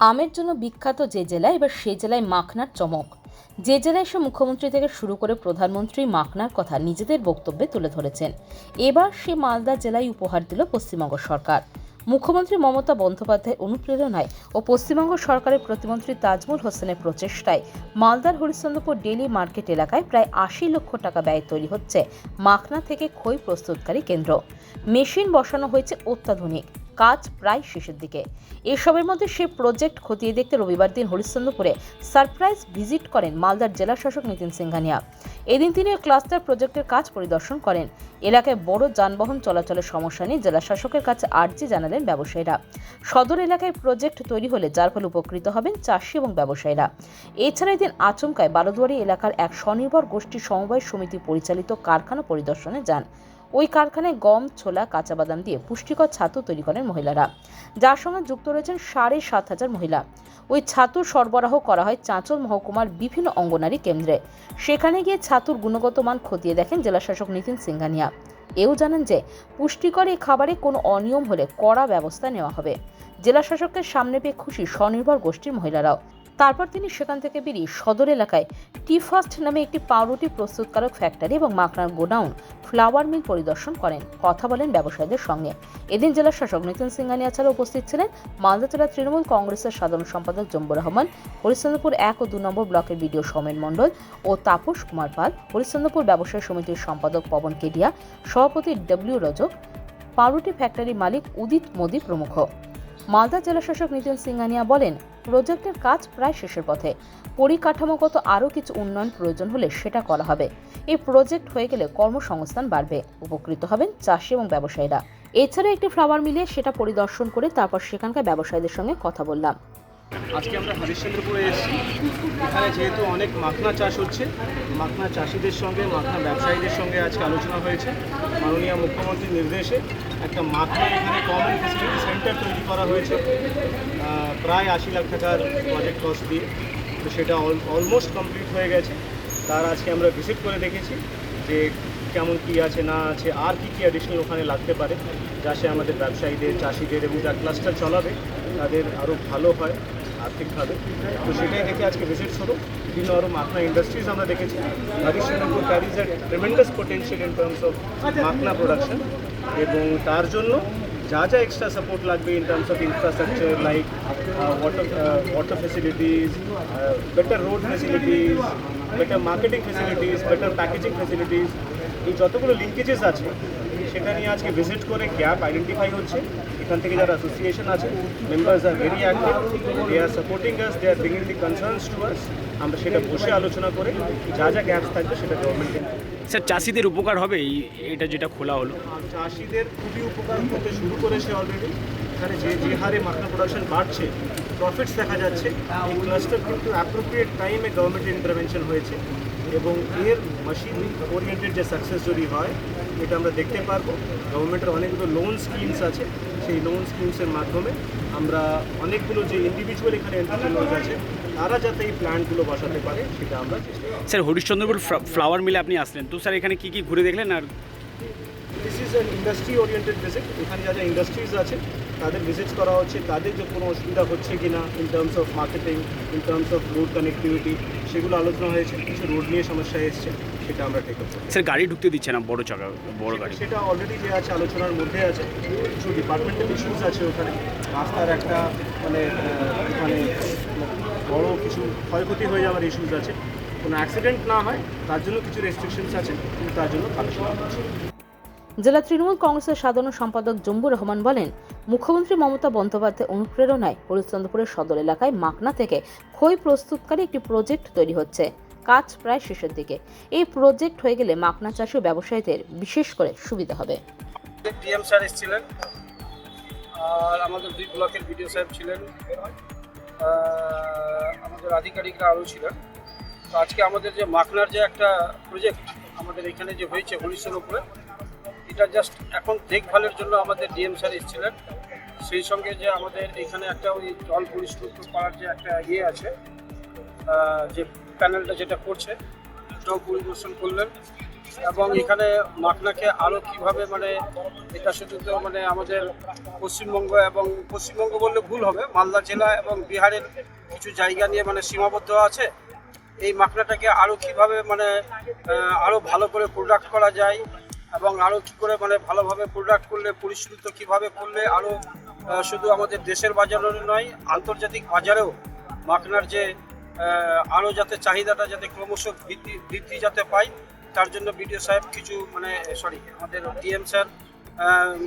আমের জন্য বিখ্যাত যে জেলা এবার সেই জেলায় মাখনার চমক। যে জেলায় সে মুখ্যমন্ত্রী থেকে শুরু করে প্রধানমন্ত্রী মাখনার কথা নিজেদের বক্তব্যে তুলে ধরেছেন। এবার সে মালদা জেলায় উপহার দিল পশ্চিমবঙ্গ সরকার। মুখ্যমন্ত্রী মমতা বন্দ্যোপাধ্যায়ের অনুপ্রেরণায় ও পশ্চিমবঙ্গ সরকারের প্রতিমন্ত্রী তাজমুল হোসেনের প্রচেষ্টায় মালদার হরিশ্চন্দ্রপুর ডেলি মার্কেট এলাকায় প্রায় আশি লক্ষ টাকা ব্যয় তৈরি হচ্ছে মাখনা থেকে খই প্রস্তুতকারী কেন্দ্র। মেশিন বসানো হয়েছে অত্যাধুনিক। কাজ প্রায় শেষের দিকে। এসবের মধ্যে সে প্রজেক্ট খতিয়ে দেখতে রবিবার দিন হরিশ্চন্দ্রপুরে সারপ্রাইজ ভিজিট করেন মালদার জেলা শাসক নিতিন সিংহানিয়া। এদিন তিনি ক্লাস্টার প্রজেক্টের কাজ পরিদর্শন করেন। এলাকায় বড় যানবাহন চলাচলের সমস্যা নিয়ে জেলা শাসকের কাছে আর্জি জানালেন ব্যবসায়ীরা। সদর এলাকায় প্রজেক্ট তৈরি হলে যার ফলে উপকৃত হবেন চাষি এবং ব্যবসায়ীরা। এছাড়া এদিন আচমকায় বালুদুয়ারি এলাকার এক স্বনির্ভর গোষ্ঠী সমবায় সমিতি পরিচালিত কারখানা পরিদর্শনে যান। ওই কারখানায় গম, ছোলা, কাঁচা বাদাম দিয়ে পুষ্টিকর ছাতু তৈরি করেন মহিলারা। যার সঙ্গে যুক্ত রয়েছেন সাড়ে সাত হাজার মহিলা। ওই ছাতুর সরবরাহ করা হয় চাঁচল মহকুমার বিভিন্ন অঙ্গনারী কেন্দ্রে। সেখানে গিয়ে ছাতুর গুণগত মান খতিয়ে দেখেন জেলাশাসক নিতিন সিংহানিয়া। এও জানান যে, পুষ্টিকর এই খাবারে কোনো অনিয়ম হলে কড়া ব্যবস্থা নেওয়া হবে। জেলাশাসকের সামনে পেয়ে খুশি স্বনির্ভর গোষ্ঠীর মহিলারাও। তারপর তিনি সেখান থেকে বেরিয়ে সদর এলাকায় টি ফার্স্ট নামে একটি পাউরুটি প্রস্তুতকারক ফ্যাক্টরি এবং মাখনার গোডাউন ফ্লাওয়ার মিল পরিদর্শন করেন। কথা বলেন ব্যবসায়ীদের সঙ্গে। এদিন জেলা শাসক নিতিন সিংহানিয়া ছাড়া উপস্থিত ছিলেন। মালদা জেলা তৃণমূল কংগ্রেসের সাধারণ সম্পাদক জম্বুর রহমান, হরিশ্চন্দ্রপুর এক ও দু নম্বর ব্লকের বিডিও সৌমেন মণ্ডল ও তাপস কুমার পাল, হরিশ্চন্দ্রপুর ব্যবসায়ী সমিতির সম্পাদক পবন কেডিয়া, সভাপতি ডব্লিউ রজক, পাউরুটি ফ্যাক্টরি মালিক উদিত মোদি প্রমুখ। মালদা জেলাশাসক নিতিন সিংহানিয়া বলেন, প্রজেক্টের কাজ প্রায় শেষের পথে। পরিকাঠামোগত আরও কিছু উন্নয়ন প্রয়োজন হলে সেটা করা হবে। এই প্রজেক্ট হয়ে গেলে কর্মসংস্থান বাড়বে। উপকৃত হবেন চাষি এবং ব্যবসায়ীরা। এছাড়া একটি ফ্লাওয়ার মিলে সেটা পরিদর্শন করে তারপর সেখানকার ব্যবসায়ীদের সঙ্গে কথা বললাম। আজকে আমরা হরিশ্চন্দ্রপুরে এসেছি। এখানে যেহেতু অনেক মাখনা চাষ হচ্ছে, মাখনা চাষিদের সঙ্গে, মাখনা ব্যবসায়ীদের সঙ্গে আজকে আলোচনা হয়েছে। মাননীয় মুখ্যমন্ত্রীর নির্দেশে একটা মাখনা এখানে কমন ফেসিলিটি সেন্টার তৈরি করা হয়েছে। প্রায় আশি লাখ টাকার প্রজেক্ট কস্ট দিয়ে। তো সেটা অলমোস্ট কমপ্লিট হয়ে গেছে। তার আজকে আমরা ভিজিট করে দেখেছি যে কেমন কি আছে, না আছে, আর কি কি অ্যাডিশনাল ওখানে লাগতে পারে। যাতে আমাদের ব্যবসায়ীদের, চাষিদের এবং যা ক্লাস্টার চলাবে, তাদের আরও ভালো হয়। আর্থিকভাবে। তো সেটাই দেখে আজকে ভিজিট শুরু। বিভিন্ন আরও মাখনা ইন্ডাস্ট্রিজ আমরা দেখেছি। Harishchandrapur carries a tremendous potential in terms of makhana production এবং তার জন্য যা যা এক্সট্রা সাপোর্ট লাগবে in terms of infrastructure like water water facilities better road facilities better marketing facilities better packaging facilities এই যতগুলো লিঙ্কেজেস আছে সেটা নিয়ে আজকে ভিজিট করে গ্যাপ আইডেন্টিফাই হচ্ছে। এখান থেকে যারা অ্যাসোসিয়েশন আছে members are very active they are supporting us they are bringing the concerns to us আমরা সেটা বসে আলোচনা করে যা যা গ্যাপস থাকবে সেটা গভর্নমেন্টকে স্যার চাষিদের উপকার হবে এই এটা যেটা খোলা হলো। চাষিদের খুবই উপকার হতে শুরু করেছে অলরেডি এখানে যে যে হারে মাখনা প্রোডাকশন বাড়ছে প্রফিটস দেখা যাচ্ছে। এই ক্লাস্টার কিন্তু অ্যাপ্রোপ্রিয়েট টাইমে গভর্নমেন্টের ইন্টারভেনশন হয়েছে এবং এর মেশিন ওরিয়েন্টেড যে সাকসেস যদি হয় এটা আমরা দেখতে পারব। গভর্নমেন্টের অনেকগুলো লোন স্কিমস আছে। সেই লোন স্কিমসের মাধ্যমে আমরা অনেকগুলো যে ইন্ডিভিজুয়াল এখানে এন্টারপ্রেনার্স আছে তারা যাতে এই প্ল্যান্টগুলো বসাতে পারে সেটা আমরা স্যার হরিশ্চন্দ্রপুর ফ্লা- ফ্লাওয়ার মিলে আপনি আসলেন। তো স্যার এখানে কী কী ঘুরে দেখলেন আর? This is an industry oriented visit এখানে যা যা ইন্ডাস্ট্রিজ আছে তাদের ভিজিট করা হচ্ছে তাদের যে কোনো অসুবিধা হচ্ছে কি না in terms of marketing in terms of road connectivity সেগুলো আলোচনা হয়েছে কিছু রোড নিয়ে সমস্যা এসছে সেটা আমরা টেক আপ স্যার গাড়ি ঢুকতে দিচ্ছে না বড় চাকা বড় গাড়ি। সেটা অলরেডি যে আছে আলোচনার মধ্যে আছে কিছু ডিপার্টমেন্টাল ইস্যুস আছে ওখানে রাস্তার একটা মানে মানে বড় কিছু ক্ষয়ক্ষতি হয়ে যাওয়ার ইস্যুস আছে কোনো অ্যাক্সিডেন্ট না হয় তার জন্য কিছু রেস্ট্রিকশনস আছে কিন্তু তার জন্য আলোচনা হচ্ছে। জেলা তৃণমূল কংগ্রেসের সাধারণ সম্পাদক জম্বুর রহমান বলেন, মুখ্যমন্ত্রী মমতা বন্দ্যোপাধ্যায়ের অনুপ্রেরণায় হরিশ্চন্দ্রপুরের সদর এলাকায় মাকনা থেকে খই প্রস্তুতকারী একটি প্রজেক্ট তৈরি হচ্ছে। কাজ প্রায় শেষের দিকে। এই প্রজেক্ট হয়ে গেলে মাকনা চাষী ও ব্যবসায়ীদের বিশেষ করে সুবিধা হবে। ডিএম স্যার এসেছিলেন, আর আমাদের দুই ব্লকের বিডিও সাহেব ছিলেন আমাদের আধিকারিকরা আরও ছিলেন। তো আজকে আমাদের যে মাখনার যে একটা প্রজেক্ট আমাদের এখানে যে হয়েছে হরিশ্চন্দ্রপুরে এটা জাস্ট এখন দেখভালের জন্য আমাদের ডিএম স্যার এসেছিলেন। সেই সঙ্গে যে আমাদের এখানে একটা ওই জল পরিষ্কার করার যে একটা ইয়ে আছে যে প্যানেলটা যেটা করছে এটাও পরিদর্শন করলেন। এবং এখানে মাখনাকে আরও কীভাবে মানে এটা শুধু তো মানে আমাদের পশ্চিমবঙ্গ এবং পশ্চিমবঙ্গ বললে ভুল হবে, মালদা জেলা এবং বিহারের কিছু জায়গা নিয়ে মানে সীমাবদ্ধ আছে। এই মাখনাটাকে আরও কীভাবে মানে আরও ভালো করে প্রোডাক্ট করা যায় এবং আরও কী করে মানে ভালোভাবে প্রোডাক্ট করলে পরিশ্রুত কীভাবে করলে আরও শুধু আমাদের দেশের বাজারে নয়, আন্তর্জাতিক বাজারেও মাখনার যে আরও যাতে চাহিদাটা যাতে ক্রমশ বৃদ্ধি বৃদ্ধি যাতে পায়, তার জন্য বিডিও সাহেব কিছু মানে সরি আমাদের ডিএম স্যার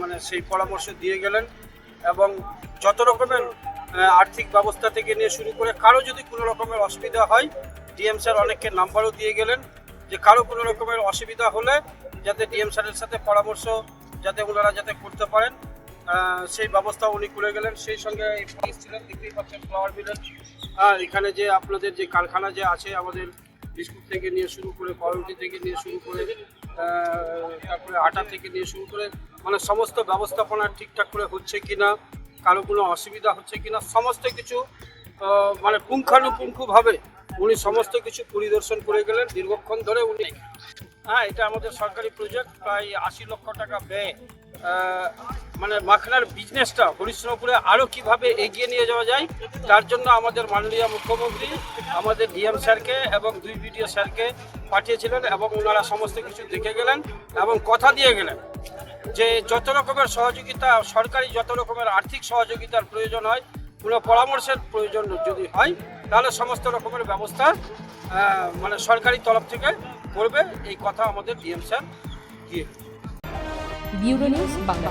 মানে সেই পরামর্শ দিয়ে গেলেন এবং যত রকমের আর্থিক ব্যবস্থা থেকে নিয়ে শুরু করে কারও যদি কোনো রকমের অসুবিধা হয় ডিএম স্যার অনেককে নাম্বারও দিয়ে গেলেন যে কারও কোনো রকমের অসুবিধা হলে যাতে ডিএম স্যারের সাথে পরামর্শ যাতে ওনারা যাতে করতে পারেন সেই ব্যবস্থা উনি করে গেলেন। সেই সঙ্গে ছিলেন, দেখতেই পাচ্ছেন ফ্লাওয়ার মিলের আর এখানে যে আপনাদের যে কারখানা যে আছে, আমাদের বিস্কুট থেকে নিয়ে শুরু করে, পাউরুটি থেকে নিয়ে শুরু করে তারপরে আটা থেকে নিয়ে শুরু করে মানে সমস্ত ব্যবস্থাপনা ঠিকঠাক করে হচ্ছে কি না কারও কোনো অসুবিধা হচ্ছে কি না সমস্ত কিছু মানে পুঙ্খানুপুঙ্খভাবে উনি সমস্ত কিছু পরিদর্শন করে গেলেন। দীর্ঘক্ষণ ধরে উনি হ্যাঁ এটা আমাদের সরকারি প্রজেক্ট প্রায় আশি লক্ষ টাকা ব্যয়। মানে মাখনার বিজনেসটা হরিশ্চন্দ্রপুরে আরও কীভাবে এগিয়ে নিয়ে যাওয়া যায়, তার জন্য আমাদের মাননীয় মুখ্যমন্ত্রী, আমাদের ডিএম স্যারকে এবং দুই বিডিও স্যারকে পাঠিয়েছিলেন এবং ওনারা সমস্ত কিছু দেখে গেলেন এবং কথা দিয়ে গেলেন যে যত রকমের সহযোগিতা, সরকারি যত রকমের আর্থিক সহযোগিতার প্রয়োজন হয়, কোনো পরামর্শের প্রয়োজন যদি হয়, তাহলে সমস্ত রকমের ব্যবস্থা মানে সরকারি তরফ থেকে করবে এই কথা আমাদের ডিএম স্যার দিয়ে। Bureau news Bangla